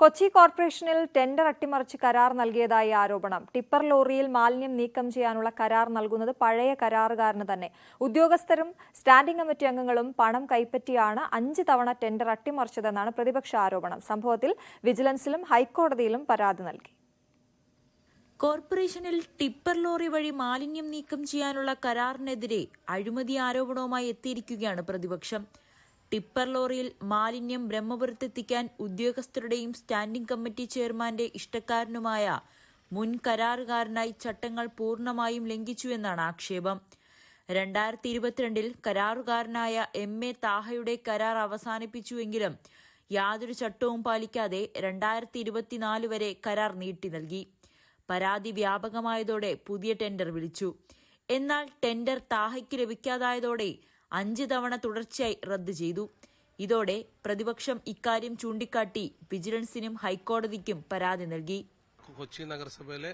കൊച്ചി കോർപ്പറേഷനിൽ ടെൻഡർ അട്ടിമറിച്ച് കരാർ നൽകിയതായി ആരോപണം. ടിപ്പർ ലോറിയിൽ മാലിന്യം നീക്കം ചെയ്യാനുള്ള കരാർ നൽകുന്നത് പഴയ കരാറുകാരന് തന്നെ. ഉദ്യോഗസ്ഥരും സ്റ്റാൻഡിംഗ് കമ്മിറ്റി അംഗങ്ങളും പണം കൈപ്പറ്റിയാണ് അഞ്ച് തവണ ടെൻഡർ അട്ടിമറിച്ചതെന്നാണ് പ്രതിപക്ഷ ആരോപണം. സംഭവത്തിൽ വിജിലൻസിലും ഹൈക്കോടതിയിലും പരാതി നൽകി. കോർപ്പറേഷനിൽ ടിപ്പർ ലോറി വഴി മാലിന്യം നീക്കം ചെയ്യാനുള്ള കരാറിനെതിരെ അഴിമതി ആരോപണവുമായി എത്തിയിരിക്കുകയാണ് പ്രതിപക്ഷം. ടിപ്പർ ലോറിയിൽ മാലിന്യം ബ്രഹ്മപുരത്തെത്തിക്കാൻ ഉദ്യോഗസ്ഥരുടെയും സ്റ്റാൻഡിംഗ് കമ്മിറ്റി ചെയർമാന്റെ ഇഷ്ടക്കാരനുമായ മുൻ കരാറുകാരനായി ചട്ടങ്ങൾ പൂർണമായും ലംഘിച്ചുവെന്നാണ് ആക്ഷേപം. രണ്ടായിരത്തി ഇരുപത്തിരണ്ടിൽ കരാറുകാരനായ എം എ താഹയുടെ കരാർ അവസാനിപ്പിച്ചുവെങ്കിലും യാതൊരു ചട്ടവും പാലിക്കാതെ രണ്ടായിരത്തി ഇരുപത്തിനാല് വരെ കരാർ നീട്ടി നൽകി. പരാതി വ്യാപകമായതോടെ പുതിയ ടെൻഡർ വിളിച്ചു. എന്നാൽ ടെൻഡർ താഹയ്ക്ക് ലഭിക്കാതായതോടെ അഞ്ച് തവണ തുടർച്ചയായി റദ്ദ് ചെയ്തു. ഇതോടെ പ്രതിപക്ഷം ഇക്കാര്യം ചൂണ്ടിക്കാട്ടി വിജിലൻസിനും ഹൈക്കോടതിക്കും പരാതി നൽകി. കൊച്ചി നഗരസഭയിലെ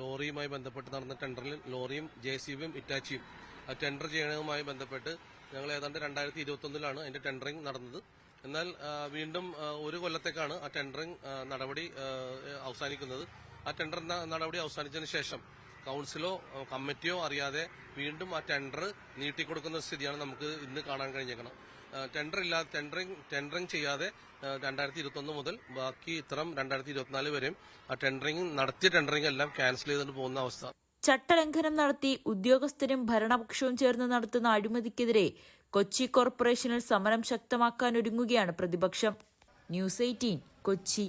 ലോറിയുമായി ബന്ധപ്പെട്ട് നടന്ന ടെൻഡറിൽ ലോറിയും ജെ സി ബിയും ഇറ്റാച്ചിയും ടെൻഡർ ചെയ്യണതുമായി ബന്ധപ്പെട്ട് ഞങ്ങൾ ഏതാണ്ട് രണ്ടായിരത്തി ഇരുപത്തൊന്നിലാണ് അതിന്റെ ടെൻഡറിംഗ് നടന്നത്. എന്നാൽ വീണ്ടും ഒരു കൊല്ലത്തേക്കാണ് ആ ടെൻഡറിംഗ് നടപടി അവസാനിക്കുന്നത്. ആ ടെൻഡർ നടപടി അവസാനിച്ചതിന് ശേഷം കൗൺസിലോ കമ്മിറ്റിയോ അറിയാതെ വീണ്ടും ആ ടെൻഡർ നീട്ടിക്കൊടുക്കുന്ന സ്ഥിതിയാണ് നമുക്ക് ഇന്ന് കാണാൻ കഴിഞ്ഞേക്കണം. ടെൻഡർ ഇല്ലാതെ ടെൻഡറിങ് ടെൻഡറിങ് ചെയ്യാതെ രണ്ടായിരത്തി ഇരുപത്തൊന്ന് മുതൽ ബാക്കി ഇത്തരം രണ്ടായിരത്തി ഇരുപത്തിനാല് വരെയും ആ ടെൻഡറിങ് നടത്തിയ ടെൻഡറിംഗ് എല്ലാം ക്യാൻസൽ ചെയ്തുകൊണ്ട് പോകുന്ന അവസ്ഥ. ചട്ടലംഘനം നടത്തി ഉദ്യോഗസ്ഥരും ഭരണപക്ഷവും ചേർന്ന് നടത്തുന്ന അഴിമതിക്കെതിരെ കൊച്ചി കോർപ്പറേഷനിൽ സമരം ശക്തമാക്കാൻ ഒരുങ്ങുകയാണ് പ്രതിപക്ഷം. News eighteen Kochi.